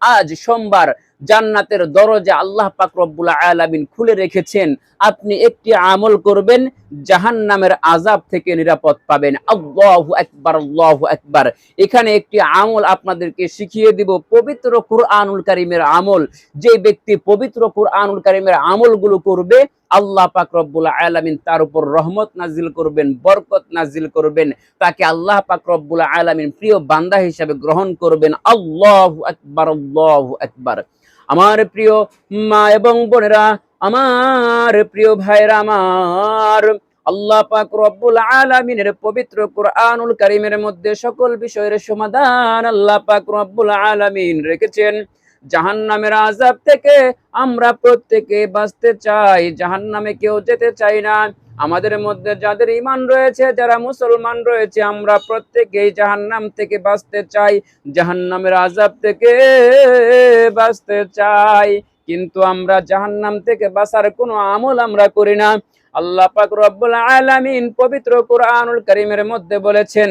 আজ সোমবার জান্নাতের দরজা আল্লাহ পাক রব্বুল আলামিন খুলে রেখেছেন। আপনি একটি আমল করবেন, জাহান্নামের আজাব থেকে নিরাপদ পাবেন। আল্লাহু আকবার আল্লাহু আকবার। এখানে একটি আমল আপনাদেরকে শিখিয়ে দিব, পবিত্র কুরআনুল কারীমের আমল। যে ব্যক্তি পবিত্র কুরআনুল কারীমের আমলগুলো করবে, আল্লাহ পাক রব্বুল আলামিন তার উপর রহমত নাজিল করবেন, বরকত নাজিল করবেন। তাকে আল্লাহ পাক রব্বুল আলামিন প্রিয় বান্দা হিসাবে গ্রহণ করবেন। আল্লাহু আকবার আল্লাহু আকবার। আমার প্রিয় মা এবং বোনেরা, আমার প্রিয় ভাইরা আমার আল্লাহ পাক রব্বুল আলামিনের পবিত্র কোরআনুল কারিমের মধ্যে সকল বিষয়ের সমাধান আল্লাহ পাক রব্বুল আলামিন রেখেছেন। জাহান্নামের আযাব থেকে আমরা প্রত্যেকে বাঁচতে চাই। জাহান্নামে কেউ যেতে চাই না। আমাদের মধ্যে যাদের ইমান রয়েছে, যারা মুসলমান রয়েছে, আমরা প্রত্যেকেই জাহান্নাম থেকে বাঁচতে চাই। জাহান্নামের আযাব থেকে বাঁচতে চাই। কিন্তু আমরা জাহান্নাম থেকে বাঁচার কোনো আমল আমরা করি না। আল্লাহ পাক রব্বুল আলামিন পবিত্র কুরআনুল করিমের মধ্যে বলেছেন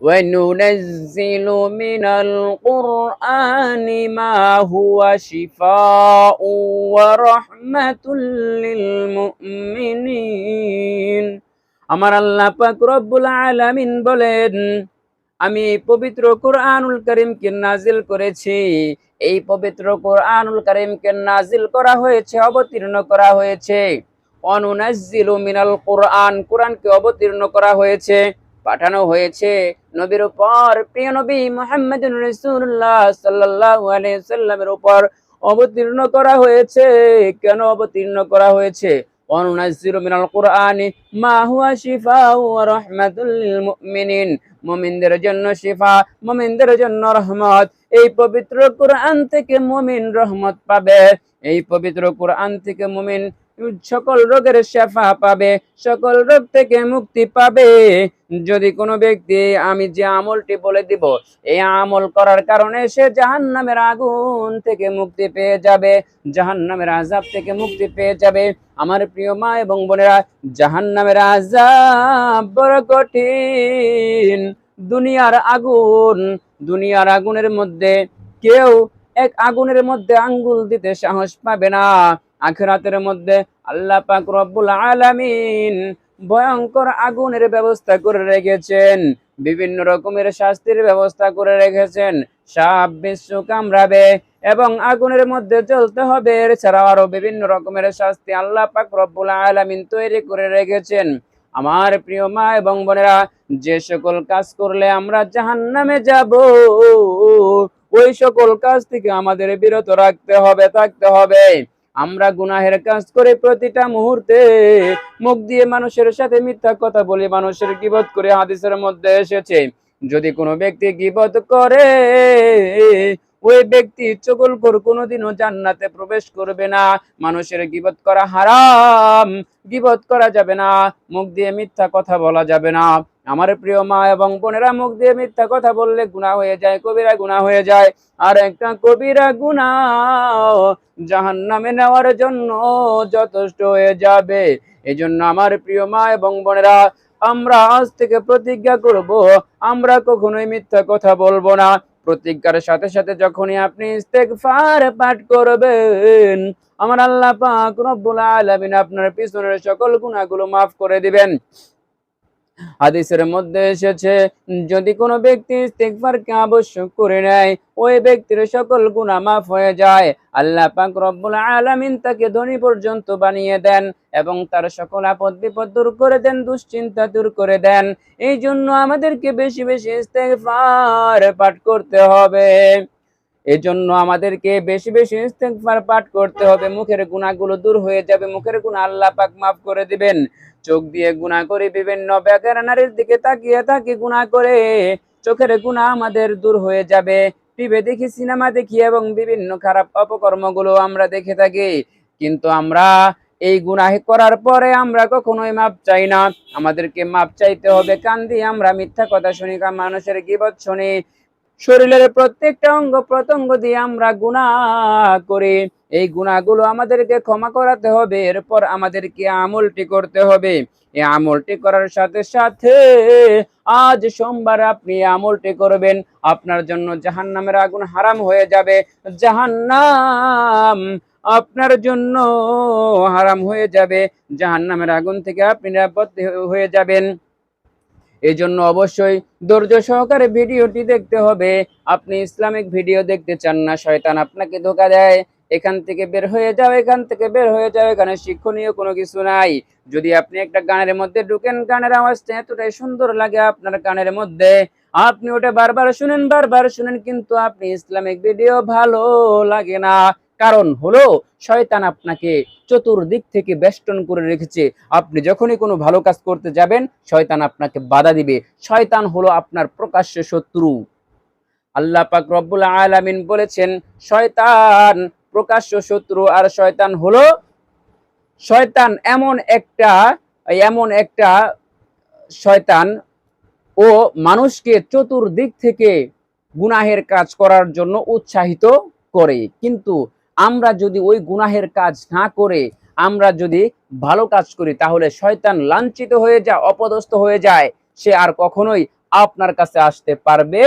وننزل من القرآن ما هو شفاء ورحمة للمؤمنين আমার আল্লাহ পাক রব্বুল আলামিন বলেন আমি পবিত্র কোরআনুল করিমকে নাজিল করেছি এই পবিত্র কোরআনুল করিমকে নাজিল করা হয়েছে অবতীর্ণ করা হয়েছে অনুনাজ্জিলু মিনাল কোরআন কোরআনকে অবতীর্ণ করা হয়েছে পাঠানো হয়েছে নবীর উপর। প্রিয় নবী সাল্লাল্লাহু আলাইহি সাল্লামের উপর অবতীর্ণ করা হয়েছে। কেন অবতীর্ণ করা হয়েছে? হুয়া এই পবিত্র কোরআন থেকে মুমিন এই পবিত্র কোরআন থেকে মুমিন সকল রোগের শেফা পাবে, সকল রোগ থেকে মুক্তি পাবে। যদি কোনো ব্যক্তি, আমি যে আমলটি বলে দিব, এই আমল করার কারণে সে জাহান্নামের আগুন থেকে মুক্তি পেয়ে যাবে, জাহান্নামের আজাব থেকে মুক্তি পেয়ে যাবে। আমার প্রিয় মা এবং বোনেরা, জাহান্নামের আজাব বড় কঠিন। দুনিয়ার আগুন, দুনিয়ার আগুনের মধ্যে কেউ এক আগুনের মধ্যে আঙ্গুল দিতে সাহস পাবে না। আখরাতের মধ্যে আল্লাহ পাক রব্বুল আলামিন ভয়ঙ্কর আগুনের ব্যবস্থা করে রেখেছেন, বিভিন্ন রকমের শাস্তির ব্যবস্থা করে রেখেছেন, সাপ বিশ্ব কামড়াবে এবং আগুনের মধ্যে চলতে হবে। এছাড়াও আরও বিভিন্ন রকমের শাস্তি আল্লাহ পাক রব্বুল আলামিন তৈরি করে রেখেছেন। আমার প্রিয় মা এবং বোনেরা, যে সকল কাজ করলে আমরা জাহান্নামে যাব, ওই সকল কাজ থেকে আমাদের বিরত রাখতে হবে, থাকতে হবে। আমরা গুনাহের কাজ করে প্রতিটা মুহূর্তে মুখ দিয়ে মানুষের সাথে মিথ্যা কথা বলি, মানুষের গিবত করে হাদিসের মধ্যে এসেছে। যদি কোনো ব্যক্তি গিবত করে, ওই ব্যক্তি চকল কর কোনোদিনও জান্নাতে প্রবেশ করবে না। মানুষের গিবত করা হারাম, গিবত করা যাবে না, মুখ দিয়ে মিথ্যা কথা বলা যাবে না। আমার প্রিয় মা এবং বোনেরা মুখ দিয়ে মিথ্যা কথা বললে গুনাহ হয়ে যায়, কবিরা গুনাহ হয়ে যায়। আর একটা কবিরা গুনাহ জাহান নামে নেওয়ার জন্য যথেষ্ট হয়ে যাবে। এই জন্য আমার প্রিয় মা এবং বোনেরা, আমরা আজ থেকে প্রতিজ্ঞা করব, আমরা কখনোই মিথ্যা কথা বলব না। প্রতিজ্ঞার সাথে সাথে যখনই আপনি ইস্তেগফার পাঠ করবেন, আমার আল্লাহ পাক রব্বুল আলামিন আপনার পিছনের সকল গুনাহগুলো মাফ করে দিবেন। হাদিসের মধ্যে এসেছে, যদি কোনো ব্যক্তি ইস্তেগফারকে আবশ্যক করে নেয়, ওই ব্যক্তির সকল গুনাহ মাফ হয়ে যায়। আল্লাহ পাক রব্বুল আলামিন তাকে ধনী পর্যন্ত বানিয়ে দেন এবং তার সকল আপদ বিপদ দূর করে দেন, দুশ্চিন্তা দূর করে দেন। এই জন্য আমাদেরকে বেশি বেশি ইস্তেগফার পাঠ করতে হবে। এজন্য আমাদেরকে বেশি বেশি ইস্তেগফার পাঠ করতে হবে। মুখের গুনাহগুলো দূর হয়ে যাবে। মুখের গুনাহ আল্লাহ পাক মাফ করে দিবেন। চোখ দিয়ে গুনাহ করে বিভিন্ন বেকার নারীর দিকে তাকিয়ে তাকিয়ে গুনাহ করে চোখের গুনাহ আমাদের দূর হয়ে যাবে। টিভি দেখি, সিনেমা দেখি এবং বিভিন্ন খারাপ অপকর্মগুলো আমরা দেখে থাকি। কিন্তু আমরা এই গুনাহ করার পরে আমরা কখনোই মাপ চাই না। আমাদেরকে মাপ চাইতে হবে। কান দিয়ে আমরা মিথ্যা কথা শুনি মানুষের গিবত শুনি। শরীরের প্রত্যেকটা অঙ্গ প্রত্যঙ্গ দিয়ে আমরা গুনাহ করি। এই গুনাহগুলো আমাদেরকে ক্ষমা করাতে হবে, এরপর আমাদেরকে আমলটি করতে হবে। এই আমলটি করার সাথে সাথে আজ সোমবার আপনি আমলটি করবেন, আপনার জন্য জাহান্নামের আগুন হারাম হয়ে যাবে। জাহান্নাম আপনার জন্য হারাম হয়ে যাবে। জাহান্নামের আগুন থেকে আপনি নিরাপদ হয়ে যাবেন। এই জন্য অবশ্যই ধৈর্য সহকারে ভিডিওটি দেখতে হবে। আপনি ইসলামিক ভিডিও দেখতে চান না, শয়তান আপনাকে ধোকা দেয়। এখান থেকে বের হয়ে যাও, এখান থেকে বের হয়ে যাও, এখানে শিক্ষণীয় কোনো কিছু নাই। যদি আপনি একটা গানের মধ্যে ঢুকেন, গানের আওয়াজটা এতটাই সুন্দর লাগে আপনার কানের মধ্যে, আপনি ওটা বারবার শুনেন বারবার শুনেন, কিন্তু আপনি ইসলামিক ভিডিও ভালো লাগে না। কারণ হলো শয়তান আপনাকে চতুর্দিক থেকে বেষ্টন করে রেখেছে। আপনি যখনই কোনো ভালো কাজ করতে যাবেন, শয়তান আপনাকে বাধা দিবে। শয়তান হলো আপনার প্রকাশ্য শত্রু। আল্লাহ পাক রব্বুল আলামিন বলেছেন, শয়তান প্রকাশ্য শত্রু আর শয়তান হলো শয়তান এমন একটা এমন একটা শয়তান ও মানুষকে চতুর্দিক থেকে গুনাহের কাজ করার জন্য উৎসাহিত করে। কিন্তু আমরা যদি ওই গুনাহের কাজ না করে, আমরা যদি ভালো কাজ করি, তাহলে শয়তান লাঞ্ছিত হয়ে যায়, অপদস্থ হয়ে যায়। সে আর কখনোই আপনার কাছে আসতে পারবে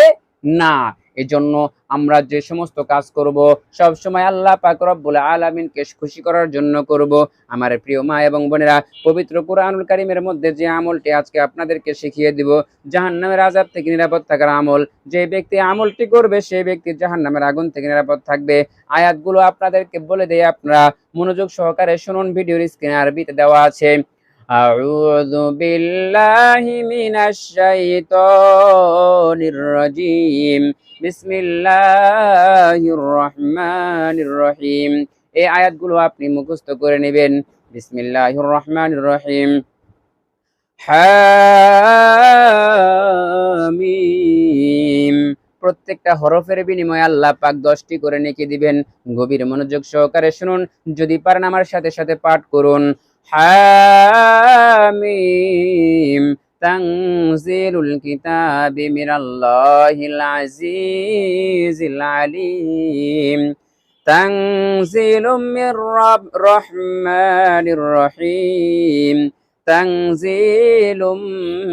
না। এজন্য আমরা যে সমস্ত কাজ করব, সব সময় আল্লাহ পাক রব্বুল আলামিনকে খুশি করার জন্য করব। আমার প্রিয় মা এবং বোনেরা, পবিত্র কুরআনুল কারীমের মধ্যে যে আমলটি আজকে আপনাদেরকে শিখিয়ে দিব, জাহান্নামের আযাব থেকে নিরাপদ থাকার আমল। যে ব্যক্তি আমলটি করবে সেই ব্যক্তি জাহান্নামের আগুন থেকে নিরাপদ থাকবে। আয়াতগুলো আপনাদেরকে বলে দেয় আপনারা মনোযোগ সহকারে শুনুন, ভিডিওর স্ক্রিনে আরবিতে দেওয়া আছে। أعوذ بالله من الشيطان الرجيم بسم الله الرحمن الرحيم এই আয়াতগুলো আপনি মুখস্থ করে নেবেন বিসমিল্লাহির রহমানির রহিম হামিম প্রত্যেকটা হরফের বিনিময়ে আল্লাহ পাক দশটি করে নেকি দিবেন গভীর মনোযোগ সহকারে শুনুন যদি পারেন আমার সাথে সাথে পাঠ করুন حاميم تنزيل الكتاب من الله العزيز العليم. تنزيل من رب الرحمن الرحيم. تنزيل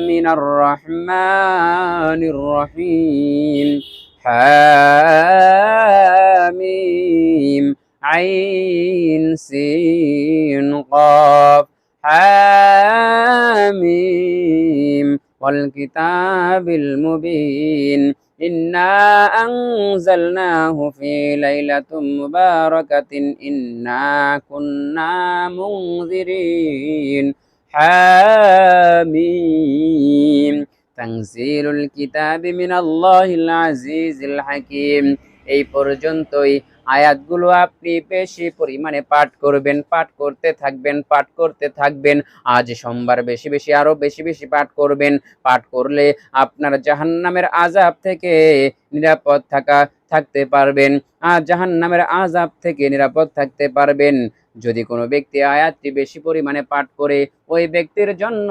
من الرحمن الرحيم. حاميم. عين سين قاف. حاميم. والكتاب المبين إنا أنزلناه في ليلة مباركة إنا كنا منذرين حاميم تنزيل الكتاب من الله العزيز الحكيم এই পর্যন্তই। আয়াতগুলো আপনি বেশি পরিমাণে পাঠ করবেন, পাঠ করতে থাকবেন, পাঠ করতে থাকবেন। আজ সোমবার বেশি বেশি আরও বেশি বেশি পাঠ করবেন। পাঠ করলে আপনার জাহান্নামের আজাব থেকে নিরাপদ থাকা, থাকতে পারবেন। আর জাহান্নামের আজাব থেকে নিরাপদ থাকতে পারবেন। যদি কোনো ব্যক্তি আয়াতটি বেশি পরিমাণে পাঠ করে, ওই ব্যক্তির জন্য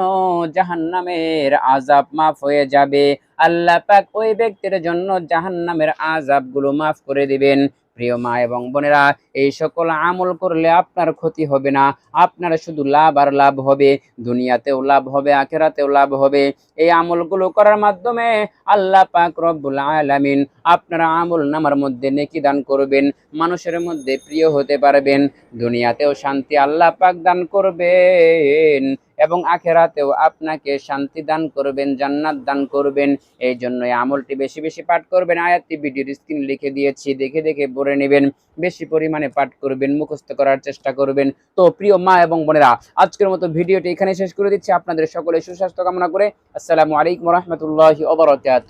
জাহান্নামের আজাব মাফ হয়ে যাবে। আল্লাহ পাক ওই ব্যক্তির জন্য জাহান্নামের আজাবগুলো মাফ করে দিবেন। প্রিয় মা এবং বোনেরা এই সকল আমল করলে আপনার ক্ষতি হবে না। আপনার শুধু লাভ আর লাভ হবে। দুনিয়াতেও লাভ হবে, আখেরাতেও লাভ হবে। এই আমলগুলো করার মাধ্যমে আল্লাহ পাক রব্বুল আলামিন আপনার আমল নামার মধ্যে নেকি দান করবেন, মানুষের মধ্যে প্রিয় হতে পারবেন, দুনিয়াতেও শান্তি আল্লাহ পাক দান করবেন এবং আখেরাতেও আপনাকে শান্তি দান করবেন, জান্নাত দান করবেন। এই জন্য আমলটি বেশি বেশি পাঠ করবেন। আয়াতটি ভিডিওর স্ক্রিন লিখে দিয়েছি, দেখে দেখে পড়ে নেবেন। বেশি পরিমাণে পাঠ করবেন, মুখস্থ করার চেষ্টা করবেন। তো প্রিয় মা এবং বোনেরা, আজকের মতো ভিডিওটি এখানে শেষ করে দিচ্ছি। আপনাদের সকলে সুস্বাস্থ্য কামনা করে আসসালামু আলাইকুম রহমতুল্লাহ ওবরাকাত